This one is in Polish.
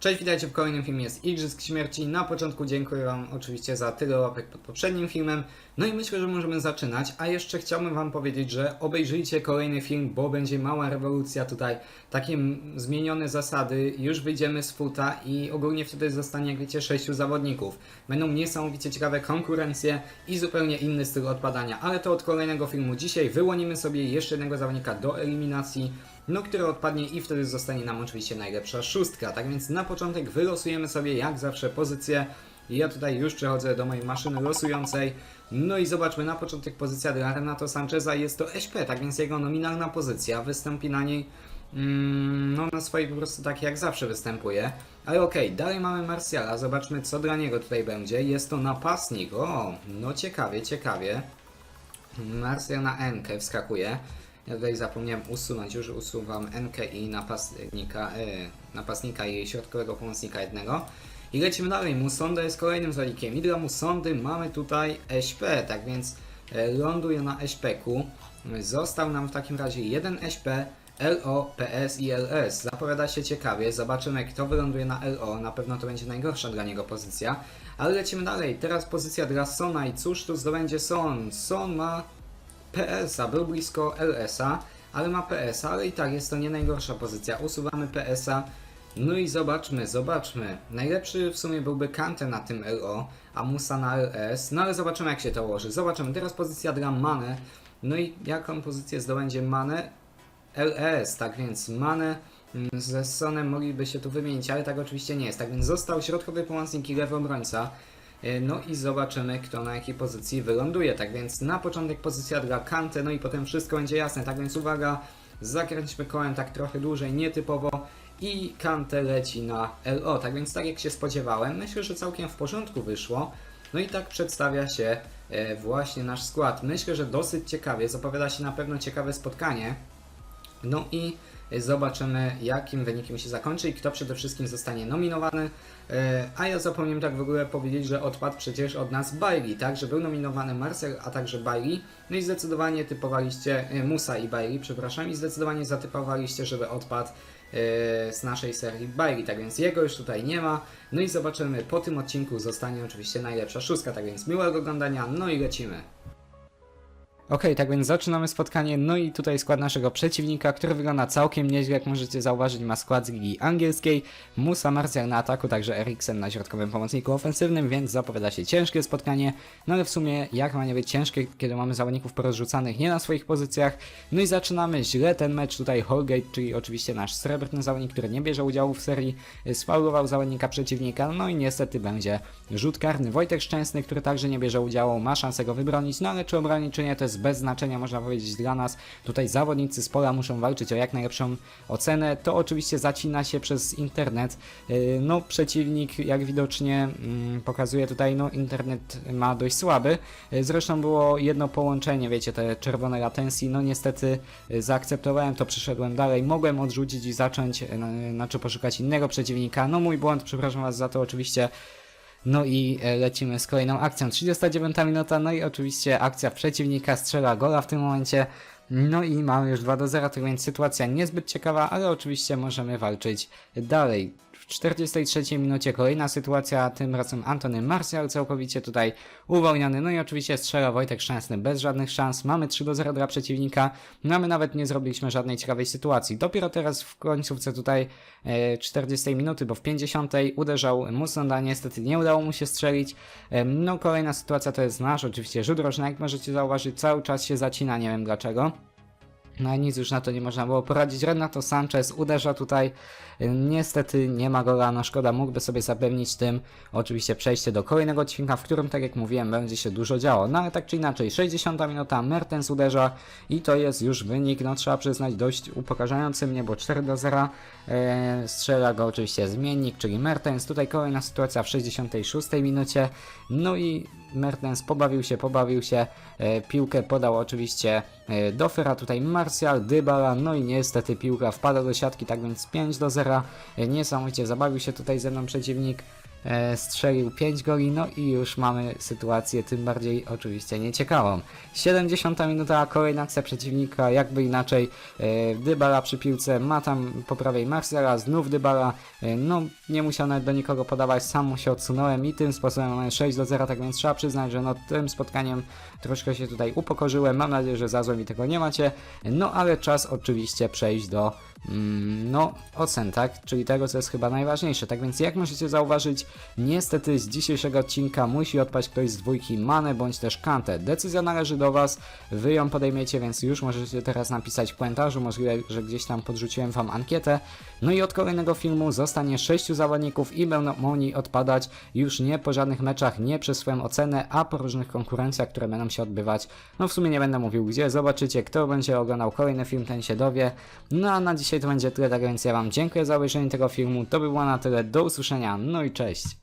Cześć, witajcie w kolejnym filmie z Igrzysk Śmierci. Na początku dziękuję Wam oczywiście za tyle łapek pod poprzednim filmem. No i myślę, że możemy zaczynać. A jeszcze chciałbym Wam powiedzieć, że obejrzyjcie kolejny film, bo będzie mała rewolucja tutaj. Takie zmienione zasady. Już wyjdziemy z futa i ogólnie wtedy zostanie, jak wiecie, sześciu zawodników. Będą niesamowicie ciekawe konkurencje i zupełnie inny styl odpadania. Ale to od kolejnego filmu. Dzisiaj wyłonimy sobie jeszcze jednego zawodnika do eliminacji no który odpadnie i wtedy zostanie nam oczywiście najlepsza szóstka. Tak więc na początek wylosujemy sobie jak zawsze pozycję. Ja tutaj już przechodzę do mojej maszyny losującej. No i zobaczmy, na początek pozycja dla Renato Sancheza jest to SP, tak więc jego nominalna pozycja wystąpi na niej mm, no na swojej po prostu tak jak zawsze występuje. Ale okej, dalej mamy Martiala, zobaczmy co dla niego tutaj będzie. Jest to napastnik, o, no ciekawie, ciekawie. Martial na NK wskakuje. Ja tutaj zapomniałem usunąć, już usuwam NK i napastnika, e, napastnika i środkowego pomocnika jednego. I lecimy dalej. Musonda jest kolejnym zawodnikiem. I dla Musondy mamy tutaj SP, tak więc e, ląduje na SP-ku. Został nam w takim razie jeden SP, LO, PS i LS. Zapowiada się ciekawie. Zobaczymy, kto wyląduje na LO. Na pewno to będzie najgorsza dla niego pozycja. Ale lecimy dalej. Teraz pozycja dla Sona. I cóż tu zdobędzie Son? Son ma PS-a, był blisko LS-a, ale ma PS-a, ale i tak jest to nie najgorsza pozycja. Usuwamy PS-a. No i zobaczmy, zobaczmy. Najlepszy w sumie byłby Kante na tym LO, a Musa na LS. No ale zobaczymy jak się to ułoży. Zobaczymy. Teraz pozycja dla Mane. No i jaką pozycję zdobędzie Mane? LS, tak więc Mane mm, ze Sonem mogliby się tu wymienić, ale tak oczywiście nie jest. Tak więc został środkowy pomocnik i lewy obrońca. E, No i zobaczymy, kto na jakiej pozycji wyląduje. Tak więc na początek pozycja dla Kante, no i potem wszystko będzie jasne. Tak więc uwaga, zakręćmy kołem tak trochę dłużej, nietypowo. I Kante leci na LO. Tak więc tak jak się spodziewałem, myślę, że całkiem w porządku wyszło. No i tak przedstawia się e, właśnie nasz skład. Myślę, że dosyć ciekawie, zapowiada się na pewno ciekawe spotkanie. No i zobaczymy, jakim wynikiem się zakończy i kto przede wszystkim zostanie nominowany. E, A ja zapomniałem tak w ogóle powiedzieć, że odpadł przecież od nas Bailey, tak? Że był nominowany Marcel, a także Bailey. No i zdecydowanie typowaliście, e, Musa i Bailey, przepraszam, i zdecydowanie zatypowaliście, żeby odpadł z naszej serii Bailey, tak więc jego już tutaj nie ma. No i zobaczymy, po tym odcinku zostanie oczywiście najlepsza szóstka, tak więc miłego oglądania, no i lecimy. Okej, tak więc zaczynamy spotkanie. No i tutaj skład naszego przeciwnika, który wygląda całkiem nieźle, jak możecie zauważyć, ma skład z ligi angielskiej. Musa Martial na ataku, także Eriksen na środkowym pomocniku ofensywnym, więc zapowiada się ciężkie spotkanie. No ale w sumie jak ma nie być ciężkie, kiedy mamy zawodników porozrzucanych nie na swoich pozycjach. No i zaczynamy źle ten mecz. Tutaj Holgate, czyli oczywiście nasz srebrny zawodnik, który nie bierze udziału w serii, sfaulował zawodnika przeciwnika. No i niestety będzie rzut karny. Wojtek Szczęsny, który także nie bierze udziału, ma szansę go wybronić, no ale czy obroni, czy nie, to jest bez znaczenia, można powiedzieć, dla nas. Tutaj zawodnicy z pola muszą walczyć o jak najlepszą ocenę. To oczywiście zacina się przez internet. Yy, No, przeciwnik, jak widocznie mm, pokazuje tutaj, no, internet ma dość słaby. Yy, Zresztą było jedno połączenie, wiecie, te czerwone latensji. No, niestety yy, zaakceptowałem to, przyszedłem dalej. Mogłem odrzucić i zacząć, znaczy poszukać innego przeciwnika. No, mój błąd, przepraszam Was za to oczywiście. No i e, lecimy z kolejną akcją. 39 minuta, no i oczywiście akcja przeciwnika strzela gola w tym momencie. No i mamy już 2 do 0, tak więc sytuacja niezbyt ciekawa, ale oczywiście możemy walczyć dalej. W 43 minucie kolejna sytuacja, tym razem Antony Martial całkowicie tutaj uwolniony. No i oczywiście strzela Wojtek Szczęsny bez żadnych szans. Mamy 3 do 0 dla przeciwnika. No my nawet nie zrobiliśmy żadnej ciekawej sytuacji. Dopiero teraz w końcówce tutaj e, 40 minuty, bo w 50 uderzał Musonda, niestety nie udało mu się strzelić. E, No kolejna sytuacja to jest nasz, oczywiście rzut roczny, jak możecie zauważyć, cały czas się zacina, nie wiem dlaczego. No i nic już na to nie można było poradzić. Renato Sanchez uderza tutaj. Niestety nie ma gola, no szkoda, mógłby sobie zapewnić tym oczywiście przejście do kolejnego odcinka, w którym, tak jak mówiłem, będzie się dużo działo. No ale tak czy inaczej, 60 minuta, Mertens uderza i to jest już wynik, no trzeba przyznać, dość upokarzający mnie, bo 4 do 0. E, strzela go oczywiście zmiennik, czyli Mertens. Tutaj kolejna sytuacja w 66 minucie. No i Mertens pobawił się, pobawił się. E, piłkę podał oczywiście e, do Fera, tutaj Martial, Dybala, no i niestety piłka wpada do siatki, tak więc 5 do 0. E, niesamowicie zabawił się tutaj ze mną przeciwnik. E, strzelił 5 goli, no i już mamy sytuację tym bardziej oczywiście nieciekawą. 70 minuta, kolejna akcja przeciwnika, jakby inaczej, e, Dybala przy piłce, ma tam po prawej Marcela, znów Dybala, e, no nie musiał nawet do nikogo podawać, sam się odsunąłem i tym sposobem mamy 6 do 0, tak więc trzeba przyznać, że no tym spotkaniem troszkę się tutaj upokorzyłem, mam nadzieję, że za złe mi tego nie macie, no ale czas oczywiście przejść do no ocen, tak, czyli tego co jest chyba najważniejsze, tak więc jak możecie zauważyć, niestety z dzisiejszego odcinka musi odpaść ktoś z dwójki Mane bądź też Kante, decyzja należy do Was, Wy ją podejmiecie, więc już możecie teraz napisać w komentarzu, możliwe, że gdzieś tam podrzuciłem Wam ankietę, no i od kolejnego filmu zostanie 6 zawodników i będą oni odpadać już nie po żadnych meczach, nie przez swoją ocenę, a po różnych konkurencjach, które będą się odbywać. No w sumie nie będę mówił gdzie, zobaczycie kto będzie oglądał kolejny film, ten się dowie. No a na dzisiaj to będzie tyle, tak więc ja Wam dziękuję za obejrzenie tego filmu, to by było na tyle, do usłyszenia, no i cześć!